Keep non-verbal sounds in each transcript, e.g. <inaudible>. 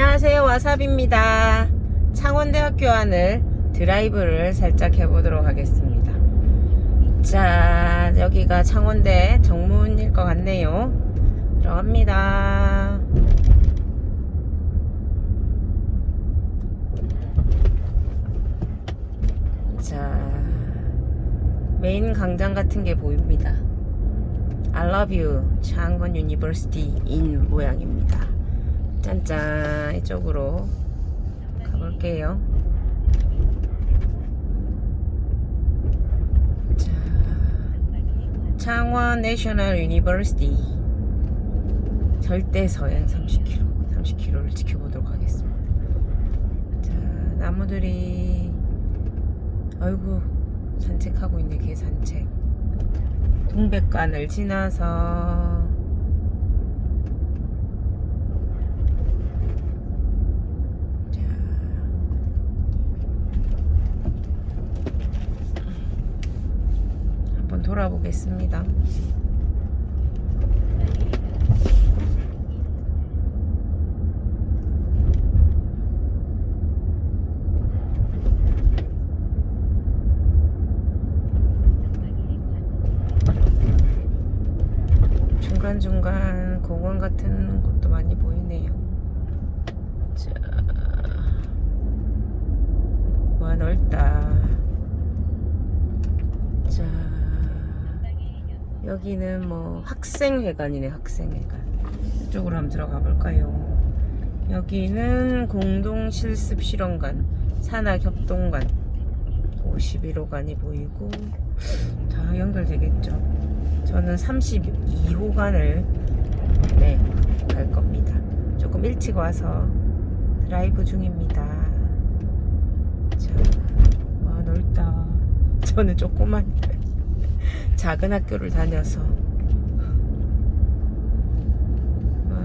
안녕하세요 와삽입니다. 창원대학교 안을 드라이브를 살짝 해보도록 하겠습니다. 자 여기가 창원대 정문일 것 같네요. 들어갑니다. 자 메인 광장 같은 게 보입니다. I love you 창원 유니버시티 인 모양입니다 짠짠 이쪽으로 가볼게요. 자, 창원 내셔널 유니버시티. 절대 서행 30km 30km를 지켜보도록 하겠습니다. 자 나무들이 아이고 산책하고 있네 개 산책. 동백관을 지나서 자, 한번 돌아보겠습니다. 중간중간 공원 같은 곳도 많이 보이네요. 자, 와 넓다. 자, 여기는 뭐 학생회관이네, 학생회관. 이쪽으로 한번 들어가 볼까요? 여기는 공동실습 실험관, 산학협동관, 51호관이 보이고 다 연결되겠죠. 저는 32호관을 네, 갈 겁니다. 조금 일찍 와서 드라이브 중입니다. 자, 와 넓다. <laughs> 저는 조그만 작은 학교를 다녀서 와,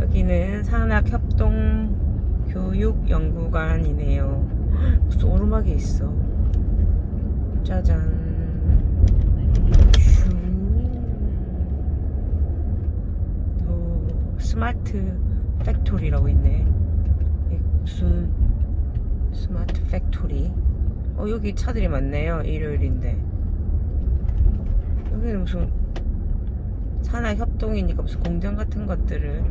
여기는 산학협동 교육연구관이네요. 무슨 오르막이 있어. 짜잔. 슈. 오, 스마트 팩토리라고 있네. 무슨 스마트 팩토리? 어 여기 차들이 많네요. 일요일인데. 무슨 산학 협동이니까 무슨 공장 같은 것들을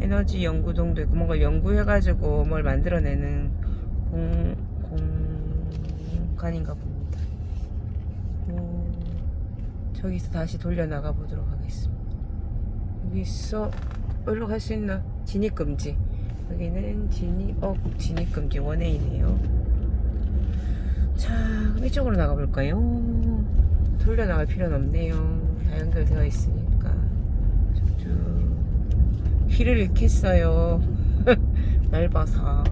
에너지 연구동도 있고 뭔가 연구해가지고 뭘 만들어내는 공 공간인가 봅니다. 오, 저기서 다시 돌려 나가 보도록 하겠습니다. 여기 있어 여기로 갈 수 있나? 진입 금지. 여기는 진입 어 진입 금지 원웨이네요. 자 이쪽으로 나가 볼까요? 돌려 나갈 필요는 없네요. 다 연결되어 있으니까 쭉 길을 잃겠어요. <laughs> 넓어서.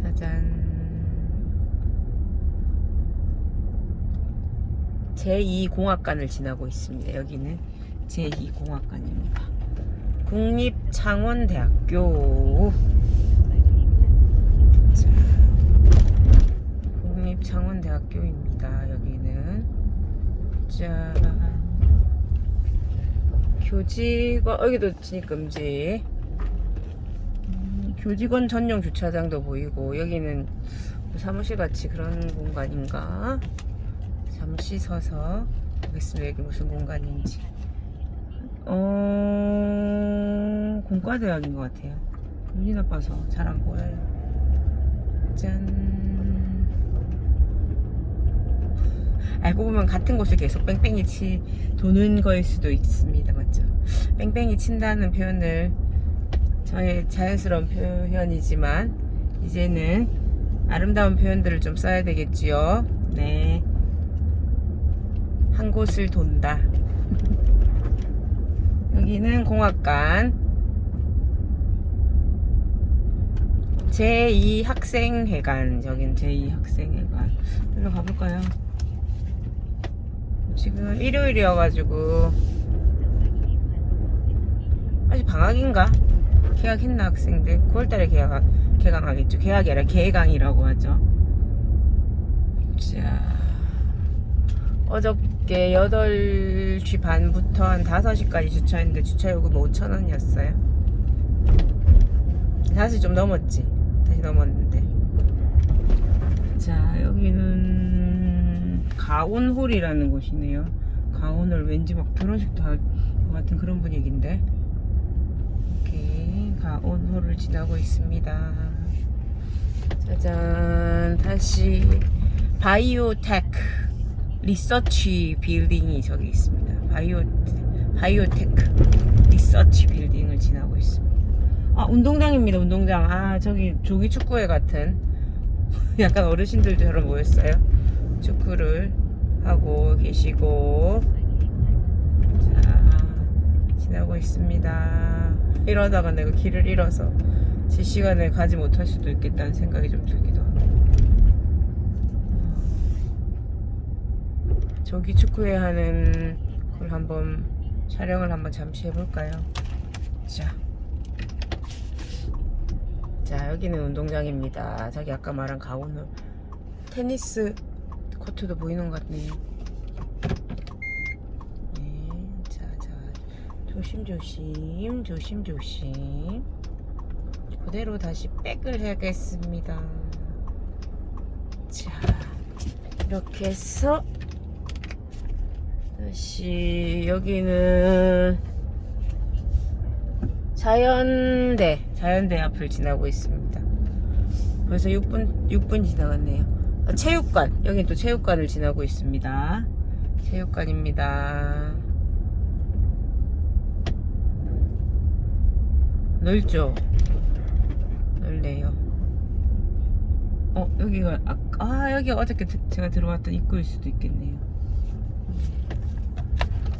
짜잔. 제2공학관을 지나고 있습니다. 여기는 제2공학관입니다. 국립창원대학교. 자, 국립창원대학교입니다. 여기는. 자, 교직원, 어, 여기도 진입금지. 음, 교직원 전용 주차장도 보이고, 여기는 사무실 같이 그런 공간인가? 잠시 서서 보겠습니다. 여기 무슨 공간인지. 어, 공과대학인 것 같아요. 눈이 나빠서 잘 안 보여요. 짠. 알고 보면 같은 곳을 계속 뺑뺑이 치 도는 거일 수도 있습니다. 맞죠? 뺑뺑이 친다는 표현을 저의 자연스러운 표현이지만 이제는 아름다운 표현들을 좀 써야 되겠지요. 네. 한 곳을 돈다. <laughs> 여기는 공학관. 제2학생회관. 여긴 제2학생회관. 일로 가볼까요? 지금 일요일이어가지고 아직 방학인가? 개학했나 학생들? 9월달에 개학 개강하겠죠. 개학이 아니라 개강이라고 하죠. 자 어저께 8시 반부터 한 5시까지 주차했는데 주차 요금 5,000원이었어요. 다시 좀 넘었지. 다시 넘었는데. 자, 여기는 가온홀이라는 곳이네요. 가온홀 왠지 막 결혼식도 할것 같은 그런 분위기인데. 이렇게 가온홀을 지나고 있습니다. 짜잔, 다시 바이오테크 리서치 빌딩이 저기 있습니다. 바이오 바이오테크 리서치 빌딩을 지나고 있습니다. 아 운동장입니다. 운동장. 아 저기 조기 축구회 같은 <laughs> 약간 어르신들처럼 모였어요. 축구를 하고 계시고 자 지나고 있습니다. 이러다가 내가 길을 잃어서 제 시간에 가지 못할 수도 있겠다는 생각이 좀 들기도 하고. 조기 축구회 하는 걸 한번 촬영을 한번 잠시 해볼까요? 자. 자, 여기는 운동장입니다. 저기 아까 말한 가온홀 테니스 코트도 보이는 것 같네요. 네, 자, 자, 조심조심, 조심조심. 그대로 다시 백을 해야겠습니다. 자, 이렇게 해서 다시 여기는 자연대 자연대 앞을 지나고 있습니다. 벌써 6분 6분 지나갔네요. 아, 체육관 여기 또 체육관을 지나고 있습니다. 체육관입니다. 넓죠? 넓네요. 어 여기가 아, 아 여기가 어저께 드- 제가 들어왔던 입구일 수도 있겠네요.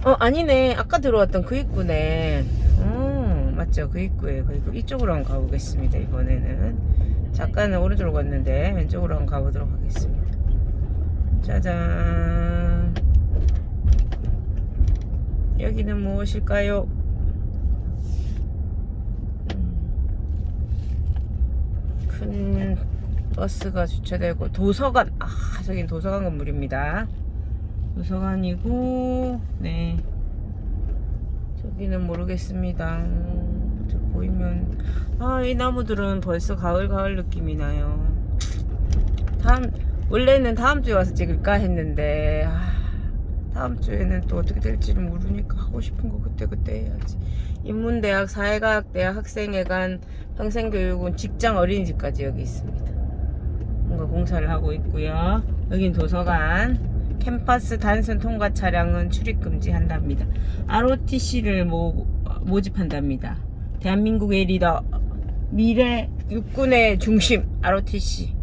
어 아니네 아까 들어왔던 그 입구네 어 맞죠 그 입구에 그 입구 이쪽으로 한번 가보겠습니다 이번에는 잠깐은 오른쪽으로 갔는데 왼쪽으로 한번 가보도록 하겠습니다. 짜잔. 여기는 무엇일까요? 음, 큰 버스가 주차되고 도서관. 아 저긴 도서관 건물입니다. 도서관이고 네. 저기는 모르겠습니다. 저 보이면 아 이 나무들은 벌써 가을 가을 느낌이 나요. 다음 원래는 다음 주에 와서 찍을까 했는데 아, 다음 주에는 또 어떻게 될지는 모르니까 하고 싶은 거 그때 그때 해야지. 인문대학 사회과학대학 학생회관 평생교육은 직장 어린이집까지 여기 있습니다. 뭔가 공사를 하고 있고요. 여긴 도서관. 캠퍼스 단순 통과 차량은 출입 금지한답니다. ROTC를 모, 모집한답니다. 대한민국의 리더 미래 육군의 중심 ROTC.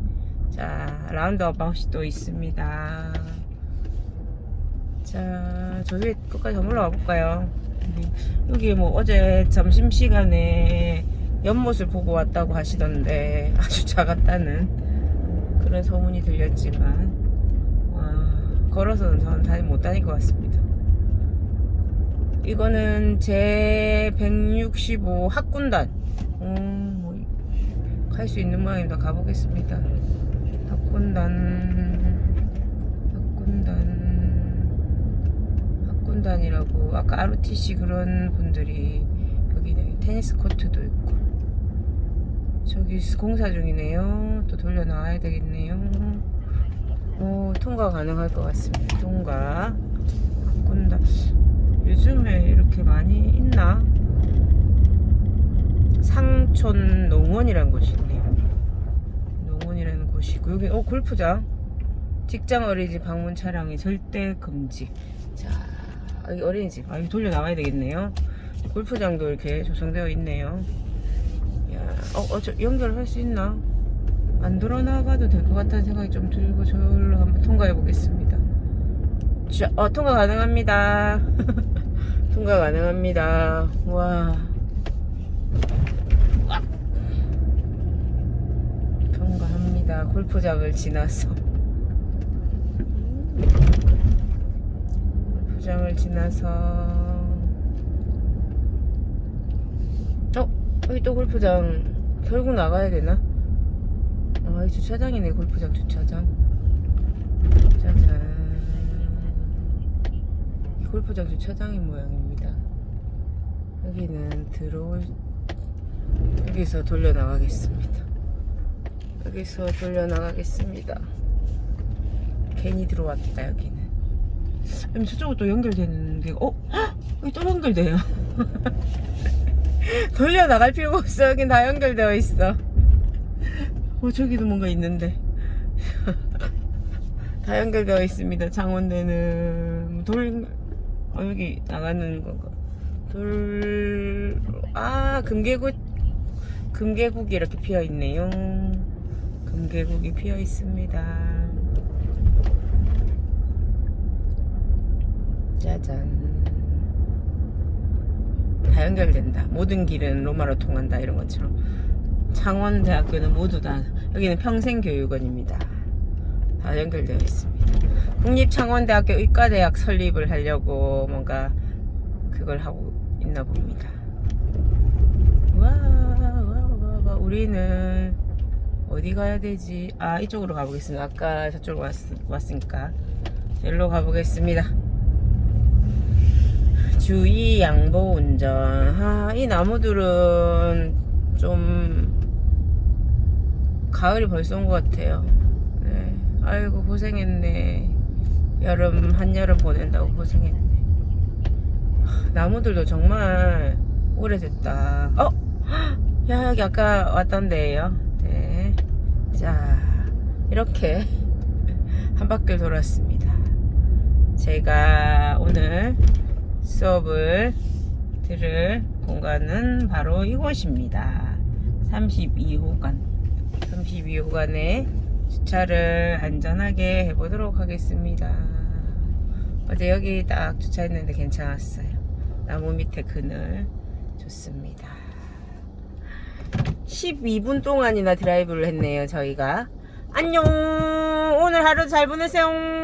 자 라운드 어바웃이 또 있습니다. 자 저기 끝까지 더 올라가 볼까요? 여기 뭐 어제 점심 시간에 연못을 보고 왔다고 하시던데 아주 <laughs> 작았다는 그런 소문이 들렸지만 와, 걸어서는 저는 다니 못 다닐 것 같습니다. 이거는 제 165 학군단. 음, 뭐, 갈수 있는 모양입니다. 가보겠습니다. 학군단, 학군단, 학군단이라고. 아까 ROTC 그런 분들이 여기 네, 테니스 코트도 있고. 저기 공사 중이네요. 또 돌려 나와야 되겠네요. 오, 통과 가능할 것 같습니다. 통과. 바꾼다. 요즘에 이렇게 많이 있나? 상촌 농원이라는 곳이 있네요. 농원이라는 곳이고, 여기, 어, 골프장. 직장 어린이집 방문 차량이 절대 금지. 자, 여기 어린이집. 아, 여기 돌려 나와야 되겠네요. 골프장도 이렇게 조성되어 있네요. 야, 어, 어, 저 연결할 수 있나? 안 돌아 나가도 될 것 같다는 생각이 좀 들고 저기로 한번 통과해 보겠습니다. 자, 어, 통과 가능합니다. <laughs> 통과 가능합니다. 와. 와. 통과합니다. 골프장을 지나서. 골프장을 지나서. 어, 여기 또 골프장. 결국 나가야 되나? 아, 이 주차장이네, 골프장 주차장. 골프장 주차장인 모양입니다. 여기는 들어올 여기서 돌려 나가겠습니다. 여기서 돌려 나가겠습니다. 괜히 들어왔다 여기는. 그럼 저쪽으로 또 연결되는 게 어? 헉! 여기 또 연결돼요. <laughs> 돌려 나갈 필요가 없어. 여긴 다 연결되어 있어. 어 저기도 뭔가 있는데. <laughs> 다 연결되어 있습니다. 장원대는 돌 어, 여기 나가는 건가? 돌, 아, 금계국, 금계국이 이렇게 피어 있네요. 금계국이 피어 있습니다. 짜잔. 다 연결된다. 모든 길은 로마로 통한다. 이런 것처럼. 창원대학교는 모두 다, 여기는 평생교육원입니다. 다 연결되어 있습니다. 국립창원대학교 의과대학 설립을 하려고 뭔가 그걸 하고 있나 봅니다. 와, 와, 와, 와. 우리는 어디 가야 되지? 아, 이쪽으로 가보겠습니다. 아까 저쪽으로 왔, 왔으니까. 일로 가보겠습니다. 주의 양보 운전. 아, 이 나무들은 좀 가을이 벌써 온 것 같아요. 네. 아이고 고생했네. 여름 한여름 보낸다고 고생했네. 하, 나무들도 정말 오래됐다. 어? <gasps> 야 여기 아까 왔던 데예요. 네. 자 이렇게 <laughs> 한 바퀴 돌았습니다. 제가 오늘 수업을 들을 공간은 바로 이곳입니다. 32호간. 32호간에 주차를 안전하게 해보도록 하겠습니다. 어제 여기 딱 주차했는데 괜찮았어요. 나무 밑에 그늘 좋습니다. 12분 동안이나 드라이브를 했네요, 저희가. 안녕! 오늘 하루 잘 보내세요!